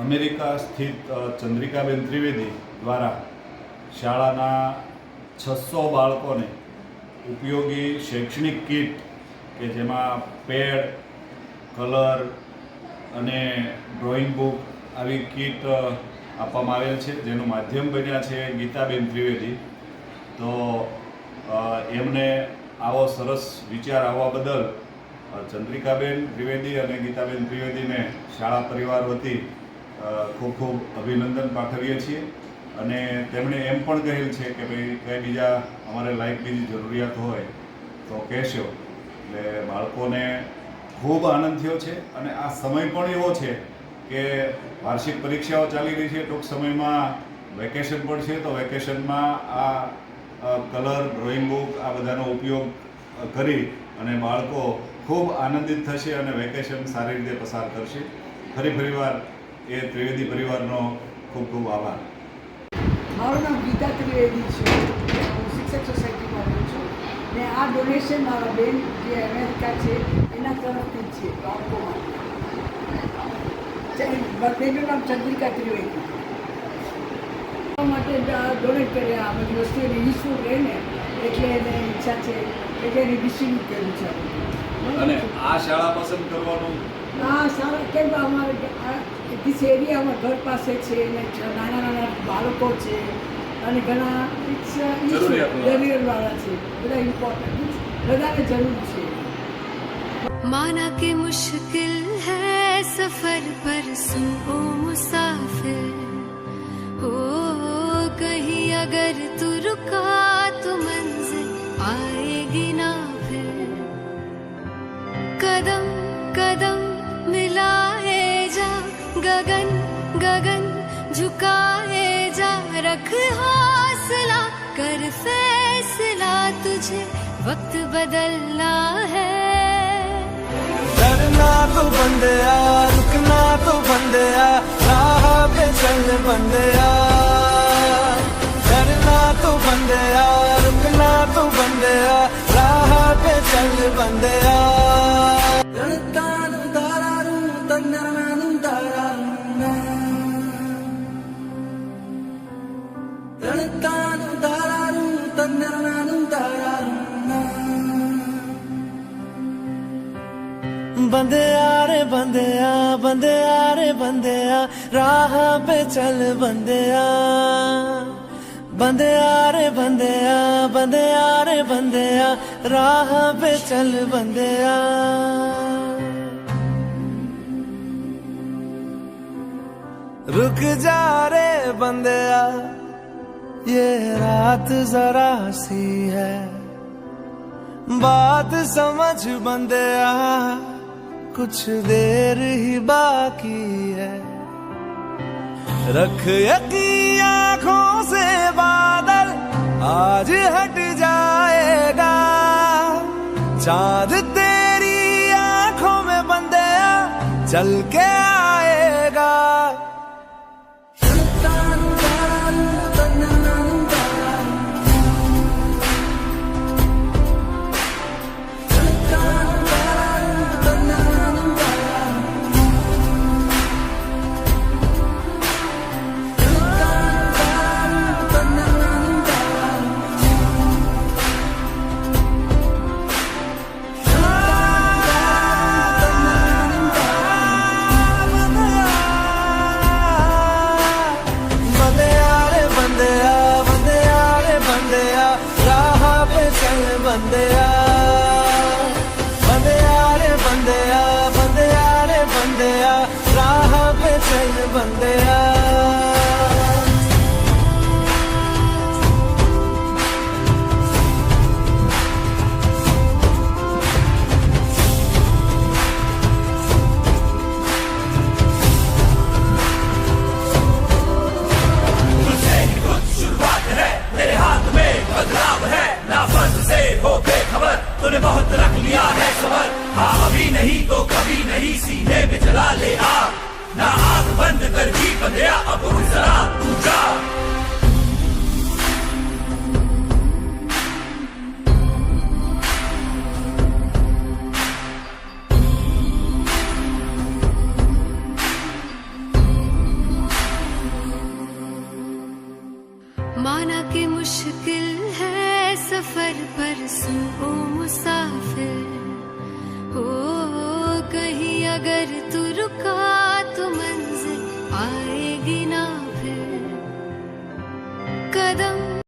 America સ્થિત ચંદ્રિકાબેન ત્રિવેદી દ્વારા શાળાના છસો બાળકોને ઉપયોગી શૈક્ષણિક કીટ કે જેમાં પેડ, કલર અને ડ્રોઈંગ બુક આવી કીટ આપવામાં આવેલ છે, જેનું માધ્યમ બન્યા છે ગીતાબેન ત્રિવેદી. તો એમને આવો સરસ વિચાર આવવા બદલ ચંદ્રિકાબેન ત્રિવેદી અને ગીતાબેન ત્રિવેદીને શાળા પરિવાર વતી ખૂબ ખૂબ અભિનંદન પાઠવીએ છીએ. અને તેમણે એમ પણ કહેલ છે કે ભાઈ કંઈ બીજા અમારે લાઈફ બીજી જરૂરિયાત હોય તો કહેશો. એટલે બાળકોને ખૂબ આનંદ થયો છે અને આ સમય પણ એવો છે કે વાર્ષિક પરીક્ષાઓ ચાલી રહી છે. ટૂંક સમયમાં વેકેશન પણ છે તો વેકેશનમાં આ કલર ડ્રોઈંગ બુક આ બધાનો ઉપયોગ કરી અને બાળકો ખૂબ આનંદિત થશે અને વેકેશન સારી રીતે પસાર કરશે. ફરી ફરીવાર એ ત્રિવેદી પરિવારનો ખૂબ ખૂબ આભાર. મારું નામ ગીતા ત્રિવેદી છે. હું શિક્ષક સોસાયટીમાં રહું છું. ને આ ડોનેશન મારા બેન જે અમેરિકા છે એના તરફથી જ છે બાળકો માટે. બેનનું નામ ચંદ્રિકા ત્રિવેદી. માટે ડોનેટ કર્યા આ બધી વસ્તુ એની યુઝફુલ રહે ને એટલે એને ઈચ્છા છે એટલે એની ડિસ્ટ્રીબ્યુટ કર્યું છે. અને આ શાળા પસંદ કરવાનું હા સારા કેમ કે અમારે આ ધીસ એરિયા અમારા ઘર પાસે છે અને છ- નાના નાના બાળકો છે અને ઘણા જરૂરિયાતવાળા. જરૂરિયાતવાળા છે બધા ઇમ્પોર્ટન્ટ બધાને જરૂર છે माना कि मुश्किल है सफर पर सुन ओ मुसाफिर हो कहीं अगर तू रुका गगन गगन झुकाए जा, रख हौसला, कर फैसला तुझे, वक्त बदलना है। डरना तो बंदया, रुकना तो बंदया, राह पे चल बंदया। डरना तो बंदया, रुकना तो बंदया, राह पे चल बंदया। ਬੰਦਿਆ ਰੇ ਬੰਦਿਆ ਬੰਦਿਆ ਰੇ ਬੰਦਿਆ, ਰਾਹਾਂ 'ਤੇ ਚੱਲ ਬੰਦਿਆ। ਬੰਦਿਆ ਰੇ ਬੰਦਿਆ ਬੰਦਿਆ ਰੇ ਬੰਦਿਆ, ਰਾਹਾਂ 'ਤੇ ਚੱਲ ਬੰਦਿਆ। ਰੁਕ ਜਾ ਰੇ ਬੰਦਿਆ। ये रात जरा सी है। बात समझ बंदया, कुछ देर ही बाकी है। रख यकीन आँखों से बादल, आज हट जाएगा। चाँद तेरी आँखों में बंदया चल के आएगा ಬಂದೆ माना कि मुश्किल है सफर पर सुन ओ मुसाफिर हो कहीं अगर तू रुका